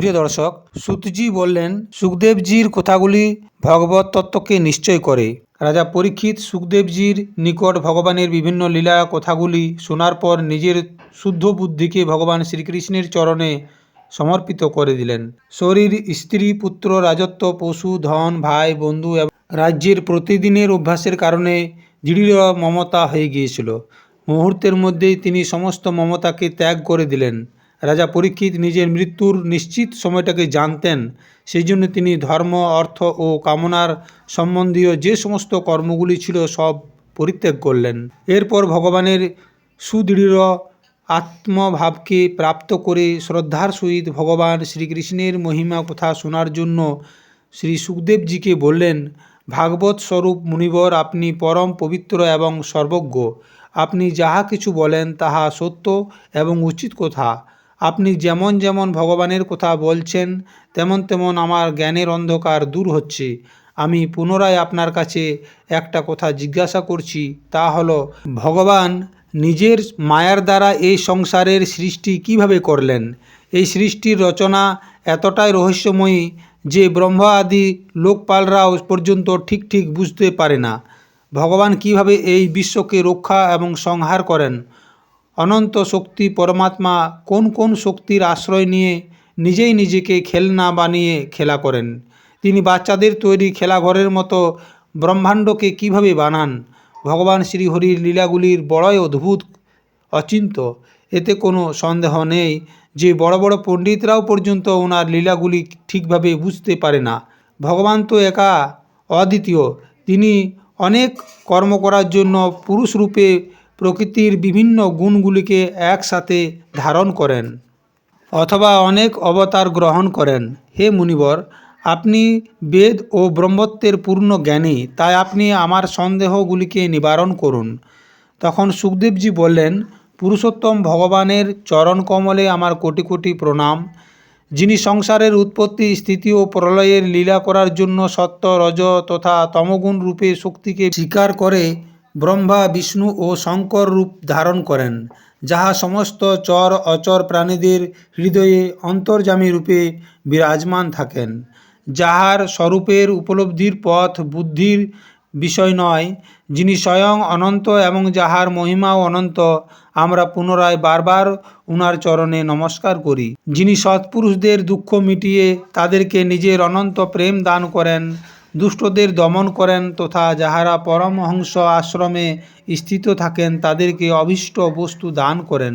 প্রিয় দর্শক, সুতজি বললেন, সুখদেবজির কথাগুলি ভগবত তত্ত্বকে নিশ্চয় করে। রাজা পরীক্ষিত সুখদেবজির নিকট ভগবানের বিভিন্ন লীলা কথাগুলি শোনার পর নিজের শুদ্ধ বুদ্ধিকে ভগবান শ্রীকৃষ্ণের চরণে সমর্পিত করে দিলেন। শরীর, স্ত্রী, পুত্র, রাজত্ব, পশু, ধন, ভাই, বন্ধু এবং রাজ্যের প্রতিদিনের অভ্যাসের কারণে দৃঢ় মমতা হয়ে গিয়েছিল। মুহূর্তের মধ্যেই তিনি সমস্ত মমতাকে ত্যাগ করে দিলেন। রাজা পরীক্ষিত নিজের মৃত্যুর নিশ্চিত সময়টাকে জানতেন। সেই জন্য তিনি ধর্ম, অর্থ ও কামনার সম্বন্ধীয় যে সমস্ত কর্মগুলি ছিল সব পরিত্যাগ করলেন। এরপর ভগবানের সুদৃঢ় আত্মভাবকে প্রাপ্ত করে শ্রদ্ধার সহিত ভগবান শ্রীকৃষ্ণের মহিমা কথা শোনার জন্য শ্রী সুখদেবজিকে বললেন, ভাগবত স্বরূপ মুনিবর, আপনি পরম পবিত্র এবং সর্বজ্ঞ। আপনি যাহা কিছু বলেন তাহা সত্য এবং উচিত কথা। আপনি যেমন যেমন ভগবানের কথা বলছেন, তেমন তেমন আমার জ্ঞানের অন্ধকার দূর হচ্ছে। আমি পুনরায় আপনার কাছে একটা কথা জিজ্ঞাসা করছি, তা হলো, ভগবান নিজের মায়ার দ্বারা এই সংসারের সৃষ্টি কীভাবে করলেন? এই সৃষ্টির রচনা এতটাই রহস্যময়ী যে ব্রহ্মা আদি লোকপালরাও পর্যন্ত ঠিক ঠিক বুঝতে পারে না। ভগবান কীভাবে এই বিশ্বকে রক্ষা এবং সংহার করেন? অনন্ত শক্তি পরমাত্মা কোন কোন শক্তির আশ্রয় নিয়ে নিজেই নিজেকে খেলনা বানিয়ে খেলা করেন। তিনি বাচ্চাদের তৈরি খেলাঘরের মতো ব্রহ্মাণ্ডকে কীভাবে বানান? ভগবান শ্রীহরির লীলাগুলির বড়ই অদ্ভুত, অচিন্ত। এতে কোনো সন্দেহ নেই যে বড় বড় পণ্ডিতরাও পর্যন্ত ওনার লীলাগুলি ঠিকভাবে বুঝতে পারে না। ভগবান তো একা অদ্বিতীয়। তিনি অনেক কর্ম করার জন্য পুরুষ রূপে প্রকৃতির বিভিন্ন গুণগুলিকে একসাথে ধারণ করেন অথবা অনেক অবতার গ্রহণ করেন। হে মুনিবর, আপনি বেদ ও ব্রহ্মত্বের পূর্ণ জ্ঞানী, তাই আপনি আমার সন্দেহগুলিকে নিবারণ করুন। তখন সুখদেবজি বললেন, পুরুষোত্তম ভগবানের চরণ কমলে আমার কোটি কোটি প্রণাম। যিনি সংসারের উৎপত্তি, স্থিতি ও প্রলয়ের লীলা করার জন্য সত্য, রজ তথা তমগুণ রূপে শক্তিকে স্বীকার করে ব্রহ্মা, বিষ্ণু ও শঙ্কর রূপ ধারণ করেন, যাহা সমস্ত চর অচর প্রাণীদের হৃদয়ে অন্তর্যামী রূপে বিরাজমান থাকেন, যাহার স্বরূপের উপলব্ধির পথ বুদ্ধির বিষয় নয়, যিনি স্বয়ং অনন্ত এবং যাহার মহিমাও অনন্ত, আমরা পুনরায় বারবার উনার চরণে নমস্কার করি। যিনি সৎপুরুষদের দুঃখ মিটিয়ে তাদেরকে নিজের অনন্ত প্রেম দান করেন দুষ্টদের দমন করেন তথা যাহারা পরমহংস আশ্রমে স্থিত থাকেন, তাদেরকে অভীষ্ট বস্তু দান করেন।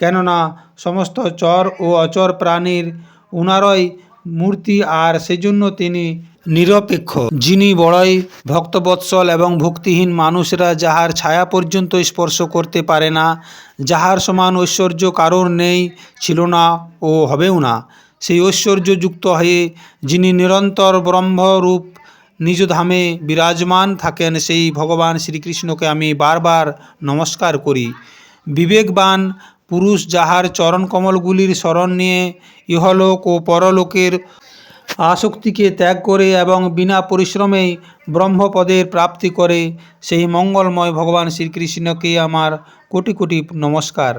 কেননা সমস্ত চর ও অচর প্রাণীর উনারই মূর্তি আর সেজন্য তিনি নিরপেক্ষ। যিনি বড়ই ভক্তবৎসল এবং ভক্তিহীন মানুষরা যাহার ছায়া পর্যন্ত স্পর্শ করতে পারে না, যাহার সমান ঐশ্বর্য কারোর নেই, ছিল না ও হবেও না। সেই ঐশ্বর্যযুক্ত হয়ে যিনি নিরন্তর ব্রহ্মরূপ নিজ ধামে বিরাজমান থাকেন সেই ভগবান শ্রীকৃষ্ণকে আমি বারবার নমস্কার করি। বিবেকবান পুরুষ যাহার চরণ কমলগুলির শরণ নিয়ে ইহলোক ও পরলোকের আসক্তিকে ত্যাগ করে এবং বিনা পরিশ্রমেই ব্রহ্মপদের প্রাপ্তি করে, সেই মঙ্গলময় ভগবান শ্রীকৃষ্ণকে আমার কোটি কোটি নমস্কার।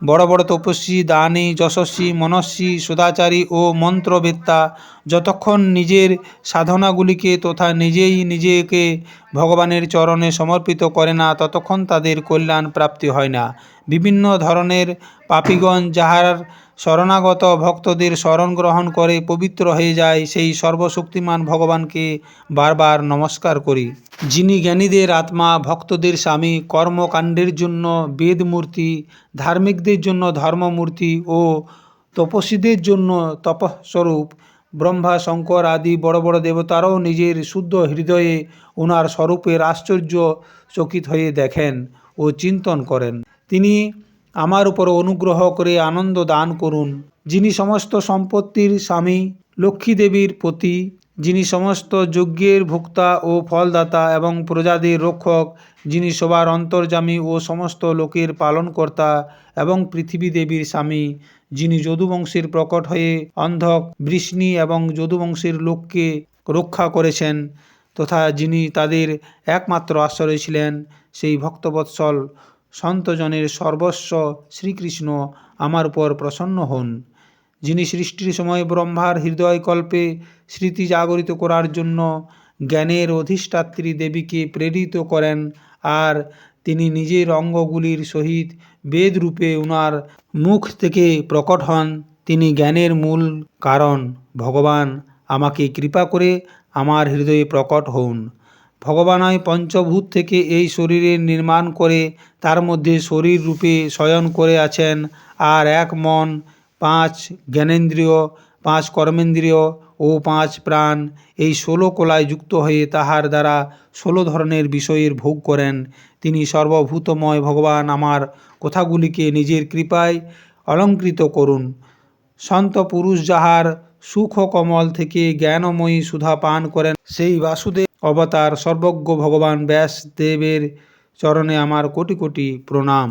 বড় বড় তপস্বী, দানী, যশস্বী, মনস্বী, সদাচারী ও মন্ত্রবেত্তা যতক্ষণ নিজের সাধনাগুলিকে তথা নিজেই নিজেকে ভগবানের চরণে সমর্পিত করে না, ততক্ষণ তাদের কল্যাণ প্রাপ্তি হয় না। বিভিন্ন ধরনের পাপিগণ যাহার শরণাগত ভক্তদের শরণ গ্রহণ করে পবিত্র হয়ে যায় সেই সর্বশক্তিমান ভগবানকে বারবার নমস্কার করি। যিনি জ্ঞানীদের আত্মা, ভক্তদের স্বামী, কর্মকাণ্ডের জন্য বেদমূর্তি, ধার্মিকদের জন্য ধর্মমূর্তি ও তপস্বীদের জন্য তপস্বরূপ, ব্রহ্মা, শঙ্কর আদি বড় বড় দেবতারাও নিজের শুদ্ধ হৃদয়ে ওনার স্বরূপের আশ্চর্য চকিত হয়ে দেখেন ও চিন্তন করেন। তিনি আমার উপর অনুগ্রহ করে আনন্দ দান করুন। যিনি সমস্ত সম্পত্তির স্বামী, লক্ষ্মী দেবীর পতি, যিনি সমস্ত যজ্ঞের ভোক্তা ও ফলদাতা এবং প্রজাদের রক্ষক, যিনি সবার অন্তর্যামী ও সমস্ত লোকের পালনকর্তা এবং পৃথিবী দেবীর স্বামী, যিনি যদুবংশের প্রকট হয়ে অন্ধক, বৃষ্ণি এবং যদুবংশের লোককে রক্ষা করেছেন তথা যিনি তাদের একমাত্র আশ্রয় ছিলেন, সেই ভক্তবৎসল সন্তজনের সর্বস্ব শ্রীকৃষ্ণ আমার উপর প্রসন্ন হন। যিনি সৃষ্টির সময় ব্রহ্মার হৃদয়কল্পে স্মৃতি জাগরিত করার জন্য জ্ঞানের অধিষ্ঠাত্রী দেবীকে প্রেরিত করেন আর তিনি নিজের অঙ্গগুলির সহিত বেদরূপে উনার মুখ থেকে প্রকট হন। তিনি জ্ঞানের মূল কারণ। ভগবান, আমাকে কৃপা করে আমার হৃদয়ে প্রকট হন ভগবানই পঞ্চভূত থেকে এই শরীরের নির্মাণ করে, তার মধ্যে শরীর রূপে শয়ন করে আছেন। আর এক মন, পাঁচ জ্ঞানেন্দ্রিয়, পাঁচ কর্মেন্দ্রিয় ও পাঁচ প্রাণ এই ষোলো কলায় যুক্ত হয়ে তাহার দ্বারা ষোলো ধরনের বিষয়ের ভোগ করেন। তিনি সর্বভূতময় ভগবান আমার কথাগুলিকে নিজের কৃপায় অলঙ্কৃত করুন। সন্ত পুরুষ যাহার সুখ কমল থেকে জ্ঞানময়ী সুধা পান করেন, সেই বাসুদেব অবতার সর্বজ্ঞ ভগবান ব্যাসদেবের চরণে আমার কোটি কোটি প্রণাম।